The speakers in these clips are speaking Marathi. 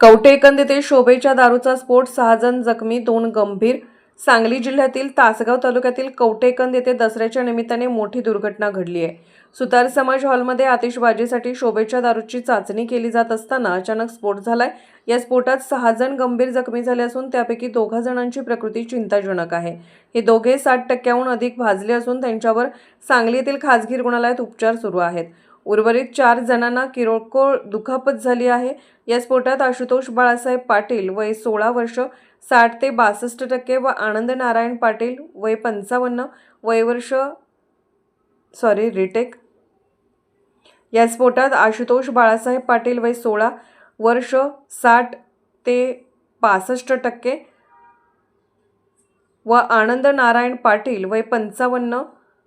कवठे एकंद येथे शोभेच्या दारूचा स्फोट सहा जण जखमी दोन गंभीर सांगली जिल्ह्यातील तासगाव तालुक्यातील कवटेकंद येथे दसऱ्याच्या निमित्ताने मोठी दुर्घटना घडली आहे. सुतार समाज हॉलमध्ये आतिषबाजीसाठी शोभेच्या दारूची चाचणी केली जात असताना अचानक स्फोट झालाय. या स्फोटात सहा जण गंभीर जखमी झाले असून त्यापैकी दोघा जणांची प्रकृती चिंताजनक आहे. हे दोघे साठ टक्क्याहून अधिक भाजले असून त्यांच्यावर सांगली येथील खासगी रुग्णालयात उपचार सुरू आहेत. उर्वरित चार जणांना किरकोळ दुखापत झाली आहे. या स्फोटात आशुतोष बाळासाहेब पाटील वय सोळा वर्ष साठ ते बासष्ट टक्के व आनंद नारायण पाटील वय पंचावन्न वयवर्ष सॉरी रिटेक या स्फोटात आशुतोष बाळासाहेब पाटील वय सोळा वर्ष साठ ते पासष्ट टक्के व आनंद नारायण पाटील वय पंचावन्न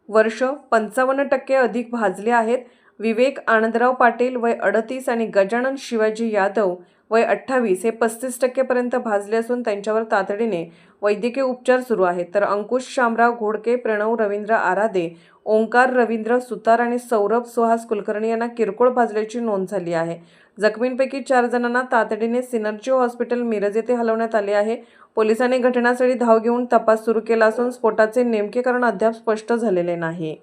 वर्ष पंचावन्न टक्के अधिक भाजले आहेत. विवेक आनंदराव पाटील वय अडतीस आणि गजानन शिवाजी यादव वय अठ्ठावीस हे पस्तीस टक्केपर्यंत भाजले असून त्यांच्यावर तातडीने वैद्यकीय उपचार सुरू आहेत. तर अंकुश शामराव घोडके प्रणव रवींद्र आरादे ओंकार रवींद्र सुतार आणि सौरभ सुहास कुलकर्णी यांना किरकोळ भाजल्याची नोंद झाली आहे. जखमींपैकी चार जणांना तातडीने सिनर्जी हॉस्पिटल मिरज येथे हलवण्यात आले आहे. पोलिसांनी घटनास्थळी धाव घेऊन तपास सुरू केला असून स्फोटाचे नेमके कारण अद्याप स्पष्ट झालेले नाही.